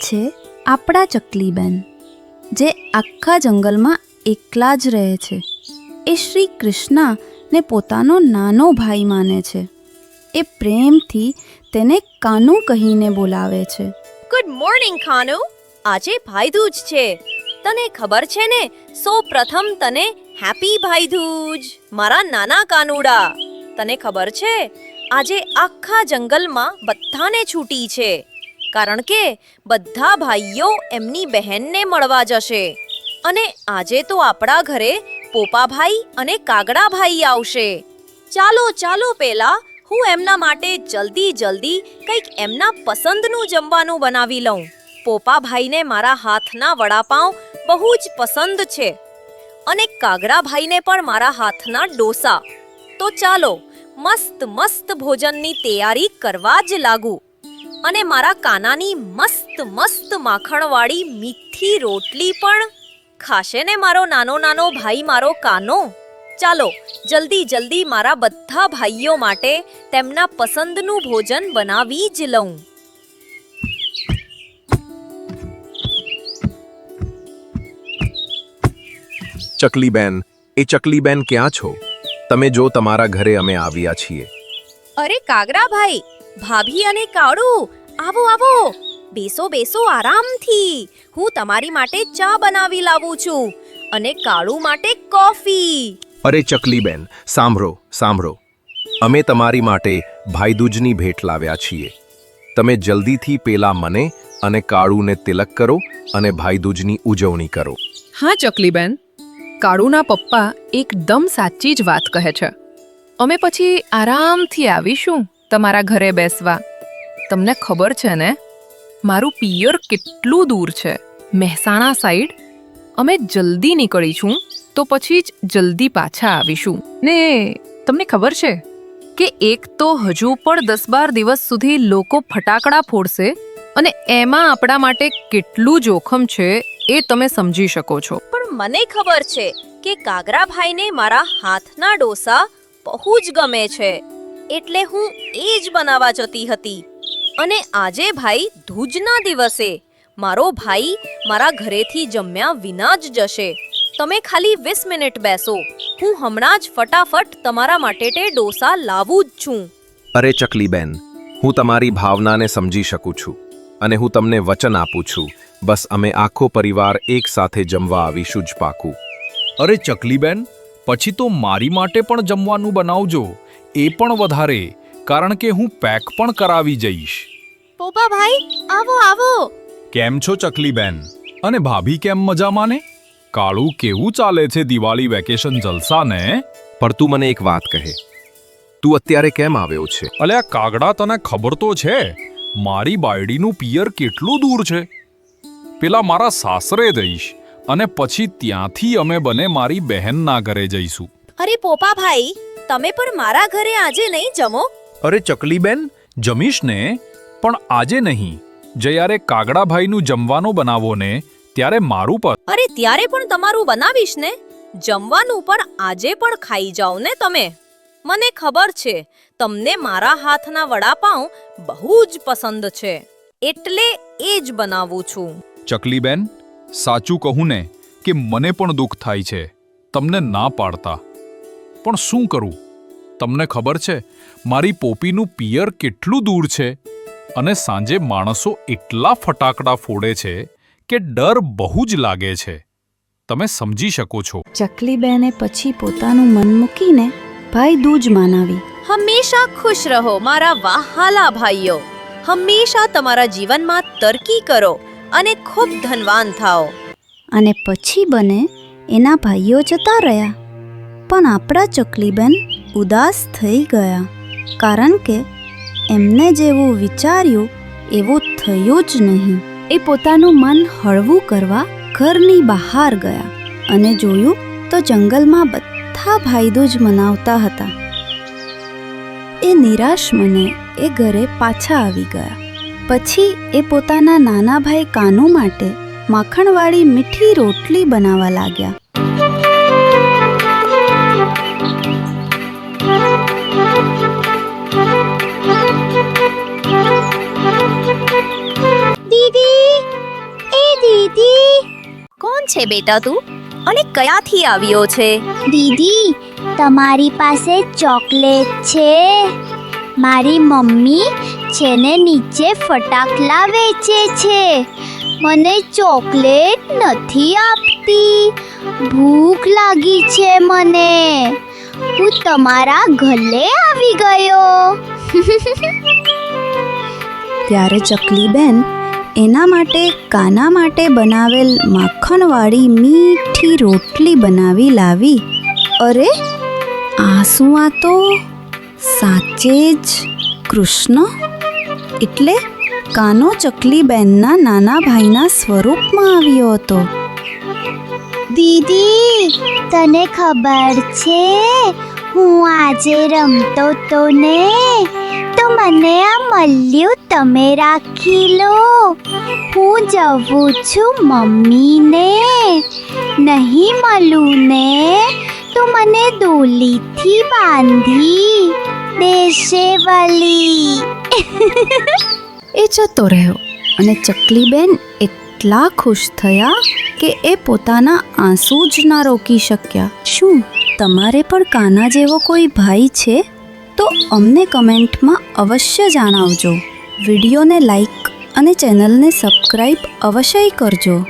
છે આપણા ચકલીબેન, જે આખા જંગલમાં એકલા જ રહે છે. એ શ્રી કૃષ્ણને પોતાનો નાનો ભાઈ માને છે. એ પ્રેમથી તેને કાનુ કહીને બોલાવે છે. Good morning Kanu. આજે ભાઈધૂજ છે. તને ખબર છે ને સૌ પ્રથમ તને હેપી ભાઈધૂજ મારા નાના કાનુડા. તને ખબર છે, આજે આખા જંગલમાં બધાને છૂટી છે. કારણ કે બધા ભાઈઓ એમની બહેનને મળવા જશે. અને આજે તો આપણા ઘરે પોપાભાઈ અને કાગડાભાઈ આવશે. ચાલો ચાલો પેલા હું એમના માટે જલ્દી જલ્દી કંઈક એમના પસંદનું જમવાનું બનાવી લઉં. પોપાભાઈને મારા હાથના વડાપાઉં બહુ જ પસંદ છે. અને કાગડાભાઈને પણ મારા હાથના ડોસા. તો ચાલો, મસ્ત મસ્ત ભોજનની તૈયારી કરવા જ લાગુ. અને મારા કાનાની મસ્ત મસ્ત માખણવાળી મીઠી રોટલી પણ. ખાશે ને મારો નાનો નાનો ભાઈ મારો કાનો? ચાલો જલ્દી જલ્દી મારા બધા ભાઈઓ માટે તેમના પસંદનું ભોજન બનાવી જ લઉં. ચકલીબેન એ ચકલીબેન ક્યાં છો? તમે જો તમારા ઘરે અમે આવ્યા છીએ. અરે કાગડાભાઈ ભાભી અને કાળુ આવો આવો. બેસો બેસો આરામથી. હું તમારી માટે ચા બનાવી લાવું છું અને કાળુ માટે કોફી. અરે ચકલીબેન સાંભળો સાંભળો. અમે તમારી માટે ભાઈદૂજની ભેટ લાવ્યા છીએ. તમે જલ્દીથી પેલા મને અને કાળુને તિલક કરો અને ભાઈદૂજની ઉજવણી કરો. હા ચકલીબેન. કાળુના પપ્પા એકદમ સાચી જ વાત કહે છે. અમે પછી આરામથી આવીશું. તમારા ઘરે બેસવા. તમને ખબર છે ને? મારું પિયર કેટલું દૂર છે. મહેસાણા સાઈડ અમે જલ્દી નીકળીશું, તો પછી જ જલ્દી પાછા આવીશું. ને તમને ખબર છે કે એક તો હજુ પણ દસ બાર દિવસ સુધી લોકો ફટાકડા ફોડશે અને એમાં આપણા માટે કેટલું જોખમ છે એ તમે સમજી શકો છો. પણ મને ખબર છે કે કાગરાભાઈને મારા હાથના ડોસા બહુ જ ગમે છે. એટલે હું એ જ બનાવવા જતી હતી. અને આજે ભાઈ ધૂજના દિવસે મારો ભાઈ મારા ઘરેથી જમ્યા વિના જ જશે. તમે ખાલી વીસ મિનિટ બેસો. હું હમણાં જ ફટાફટ તમારા માટે તે ડોસા લાવું જ છું. અરે ચકલીબેન હું તમારી ભાવનાને સમજી શકું છું અને હું તમને વચન આપું છું. બસ અમે આખો પરિવાર એક સાથે જમવા આવીશું જ પાકું. અરે ચકલીબેન પછી તો મારી માટે પણ જમવાનું બનાવજો. એ પણ વધારે કારણ કે હું પેક પણ કરાવી જઈશ. પોપા ભાઈ આવો આવો. કેમ છો ચકલીબેન? અને ભાભી કેમ મજામાં ને કાળું કેવું ચાલે છે દિવાળી વેકેશન જલસા ને પણ તું મને એક વાત કહે. તું અત્યારે કેમ આવ્યો છે? અલ્યા કાગડા તને ખબર તો છે. મારી બાયડીનું પિયર કેટલું દૂર છે. પેલા મારા સાસરે જઈશ અને પછી ત્યાંથી અમે બને મારી બહેનના ઘરે જઈશું. અરે પોપા ભાઈ તમે પણ મારા ઘરે આજે નહીં જમો? અરે ચકલીબેન જમીશ ને? પણ આજે નહીં. જ્યારે કાગડાભાઈનું જમવાનું બનાવો ને ત્યારે મારું પર. અરે ત્યારે પણ તમારું બનાવીશ ને? જમવાનું પણ આજે પણ ખાઈ જાઓ ને તમે. મને ખબર છે તમને મારા હાથના વડાપાઉં બહુ જ પસંદ છે. એટલે એ જ બનાવું છું. ચકલીબેન સાચું કહું ને કે મને પણ દુઃખ થાય છે. તમને ના પાડતા. પણ શું કરું? તમને ખબર છે મારી પોપીનું પિયર કેટલું દૂર છે અને સાંજે માણસો એટલા ફટાકડા ફોડે છે કે ડર બહુ જ લાગે છે. તમે સમજી શકો છો. ચકલીબેને પછી પોતાનું મન મૂકીને ભાઈ દૂજ માનાવી. હંમેશા ખુશ રહો મારા વાહાલા ભાઈઓ. હંમેશા તમારા જીવનમાં તરકી કરો અને ખૂબ ધનવાન થાઓ. અને પછી બને એના ભાઈઓ જતા રહ્યા. પણ આપણા ચકલીબેન ઉદાસ થઈ ગયા. કારણ કે એમને જેવું વિચાર્યું, એવું થયું જ નહીં. એ પોતાનું મન હળવું કરવા ઘરની બહાર ગયા અને જોયું તો જંગલમાં બધા ભાઈદૂજ મનાવતા હતા. એ નિરાશ મને એ ઘરે પાછા આવી ગયા. પછી એ પોતાના નાના ભાઈ કાનુ માટે માખણવાળી મીઠી રોટલી બનાવવા લાગ્યા. છે બેટા તું? અને કયાથી આવ્યો છે? દીદી તમારી પાસે ચોકલેટ છે. મારી મમ્મી છેને નીચે ફટાકડા વેચે છે મને ચોકલેટ નથી આપતી. ભૂખ લાગી છે મને. હું તમારા ઘરે આવી ગયો. ત્યારે ચકલીબેન એના માટે કાના માટે બનાવેલ માખણવાળી મીઠી રોટલી બનાવી લાવી. અરે આ શું આ તો સાચે જ કૃષ્ણ. એટલે કાનો ચકલીબેનના નાના ભાઈના સ્વરૂપમાં આવ્યો હતો. દીદી, તને ખબર છે હું આજે રમતો તો ને, તો મને આ મળ્યું તમે રાખી લો. હું જવું છું મમ્મીને, નહીં મળું ને તો મને દોલીથી બાંધી દેશે વલી. એ જતો રહ્યો અને ચકલીબેન એટલા ખુશ થયા કે એ પોતાના આંસુ જ ના રોકી શક્યા. શું તમારે પણ કાના જેવો કોઈ ભાઈ છે? તો અમને કમેન્ટમાં અવશ્ય જણાવજો. વિડીયોને લાઈક અને ચેનલને સબસ્ક્રાઈબ અવશ્ય કરજો.